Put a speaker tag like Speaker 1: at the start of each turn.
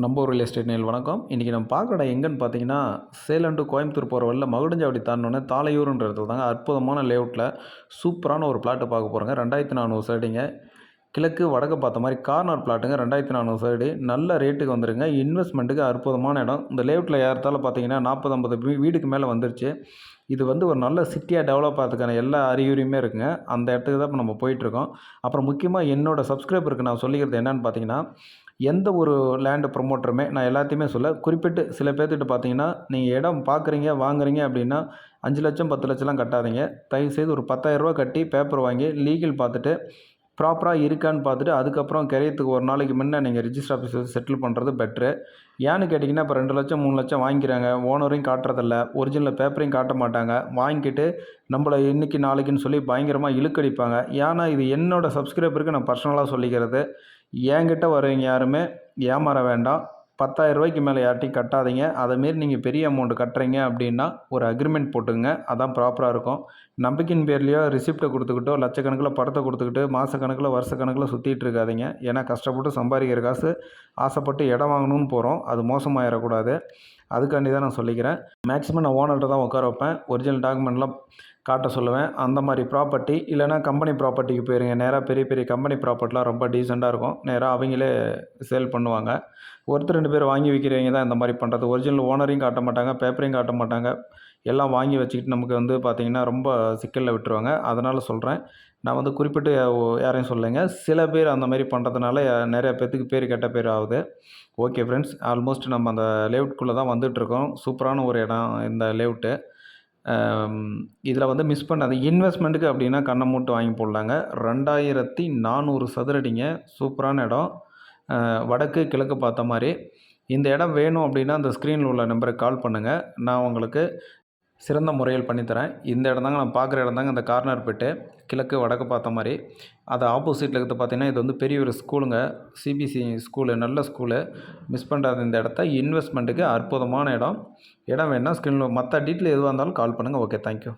Speaker 1: நம்ம real estate நேல் வணக்கம். இன்றைக்கி நம்ம பார்க்குற இடம் எங்கன்னு பார்த்தீங்கன்னா சேலம் டு கோயம்புத்தூர் போகிற வழியில் மகுடஞ்சாவடி தாண்டினோடனே தாலையூருன்ற இடத்துல தாங்க அற்புதமான லேஅவுட்டில் சூப்பரான ஒரு பிளாட்டு பார்க்க போகிறோங்க ரெண்டாயிரத்தி நானூறு சைடுங்க கிழக்கு வடக்கு பார்த்த மாதிரி கார்னர் பிளாட்டுங்க ரெண்டாயிரத்தி நானூறு சைடு நல்ல ரேட்டுக்கு வந்துருங்க. இன்வெஸ்ட்மெண்ட்டுக்கு அற்புதமான இடம். இந்த லேஅவுட்டில் ஏறத்தால பார்த்தீங்கன்னா நாற்பது ஐம்பது வீடுக்கு மேலே வந்துருச்சு. இது வந்து ஒரு நல்ல சிட்டியாக டெவலப் ஆகிறதுக்கான எல்லா அறிகுறியுமே இருக்குங்க. அந்த இடத்துக்கு தான் இப்போ நம்ம போயிட்டுருக்கோம் அப்புறம் முக்கியமாக என்னோடய சப்ஸ்கிரைபருக்கு நான் சொல்லிக்கிறது என்னென்னு பார்த்தீங்கன்னா எந்த ஒரு லேண்டு ப்ரொமோட்டருமே நான் எல்லாத்தையுமே சொல்ல குறிப்பிட்டு சில பேர்த்துக்கிட்ட பார்த்தீங்கன்னா நீங்கள் இடம் பார்க்குறீங்க வாங்குறீங்க அப்படின்னா அஞ்சு லட்சம் பத்து லட்சம்லாம் கட்டாதீங்க. தயவுசெய்து ஒரு பத்தாயிரரூவா கட்டி பேப்பர் வாங்கி லீகல் பார்த்துட்டு ப்ராப்பராக இருக்கான்னு பார்த்துட்டு அதுக்கப்புறம் கிரையத்துக்கு ஒரு நாளைக்கு முன்னே நீங்கள் ரிஜிஸ்டர் ஆஃபீஸ் வந்து செட்டில் பண்ணுறது பெட்ரு ஏன்னு கேட்டிங்கன்னா இப்போ ரெண்டு லட்சம் மூணு லட்சம் வாங்கிக்கிறாங்க. ஓனரையும் காட்டுறதில்ல. ஒரிஜினல் பேப்பரையும் காட்ட மாட்டாங்க. வாங்கிட்டு நம்மளை இன்றைக்கி நாளைக்குன்னு சொல்லி பயங்கரமாக இழுக்கடிப்பாங்க. ஏன்னா இது என்னோடய சப்ஸ்கிரைபருக்கு நான் பர்சனலாக சொல்லிக்கிறது. என்கிட்ட வரவங்க யாருமே ஏமாற வேண்டாம். பத்தாயிரம் ரூபாய்க்கு மேலே யார்ட்டையும் கட்டாதீங்க. அதேமாரி நீங்கள் பெரிய அமௌண்ட்டு கட்டுறீங்க அப்படின்னா ஒரு அக்ரிமெண்ட் போட்டுங்க அதான் ப்ராப்பராக இருக்கும். நம்பிக்கையின் பேர்லையோ ரிசிப்ட்டை கொடுத்துக்கிட்டோ லட்சக்கணக்கில் படத்தை கொடுத்துக்கிட்டு மாதக்கணக்கில் வருஷக்கணக்கில் சுற்றிட்டு இருக்காதீங்க. ஏன்னா கஷ்டப்பட்டு சம்பாதிக்கிற காசு ஆசைப்பட்டு இடம் வாங்கணும்னு போகிறோம் அது மோசமாயிடக்கூடாது அதுக்காண்டி தான் நான் சொல்லிக்கிறேன். மேக்ஸிமம் நான் ஓனர்கிட்ட தான் உட்கார வைப்பேன். ஒரிஜினல் டாக்குமெண்ட்லாம் காட்ட சொல்லுவேன். அந்த மாதிரி ப்ராப்பர்ட்டி இல்லைனா கம்பெனி ப்ராப்பர்ட்டிக்கு போயிருங்க. நேராக பெரிய பெரிய கம்பெனி ப்ராப்பர்ட்டிலாம் ரொம்ப டீசெண்டாக இருக்கும். நேராக அவங்களே சேல் பண்ணுவாங்க. ஒருத்தர் ரெண்டு பேர் வாங்கி விற்கிறவங்க தான் இந்த மாதிரி பண்ணுறது ஒரிஜினல் ஓனரையும் காட்ட மாட்டாங்க. பேப்பரையும் காட்ட மாட்டாங்க. எல்லாம் வாங்கி வச்சுக்கிட்டு நமக்கு வந்து பார்த்திங்கன்னா ரொம்ப சிக்கலில் விட்டுருவாங்க. அதனால் சொல்கிறேன் நான் வந்து குறிப்பிட்டு யாரையும் சொல்லலைங்க. சில பேர் அந்த மாதிரி பண்ணுறதுனால நிறைய பேர்த்துக்கு பேர் கெட்ட பேர் ஆகுது. ஓகே ஃப்ரெண்ட்ஸ் ஆல்மோஸ்ட் நம்ம அந்த லேவுட்குள்ளே தான் வந்துட்டுருக்கோம். சூப்பரான ஒரு இடம் இந்த லேவுட்டு இதில் வந்து மிஸ் பண்ணாது இன்வெஸ்ட்மெண்ட்டுக்கு அப்படின்னா கண்ணை மூட்டு வாங்கி போடலாங்க. ரெண்டாயிரத்தி நானூறு சதுரடிங்க. சூப்பரான இடம். வடக்கு கிழக்கு பார்த்த மாதிரி. இந்த இடம் வேணும் அப்படின்னா அந்த ஸ்க்ரீனில் உள்ள நம்பருக்கு கால் பண்ணுங்கள் நான் உங்களுக்கு சிறந்த முறையில் பண்ணித்தரேன். இந்த இடம் தாங்க நான் பார்க்குற இடம் தாங்க இந்த கார்னர் பெட்டு கிழக்கு வடக்கு பார்த்த மாதிரி. அது ஆப்போசிட்டில் இருக்கிறது பார்த்தீங்கன்னா இது வந்து பெரிய ஒரு ஸ்கூலுங்க. சிபிசி ஸ்கூலு நல்ல ஸ்கூலு. மிஸ் பண்ணுறாத இந்த இடத்த. இன்வெஸ்ட்மெண்ட்டுக்கு அற்புதமான இடம். இடம் வேணால் ஸ்கிரீனில் மற்ற டீட்டெயில் எதுவாக இருந்தாலும் கால் பண்ணுங்கள் ஓகே தேங்க்யூ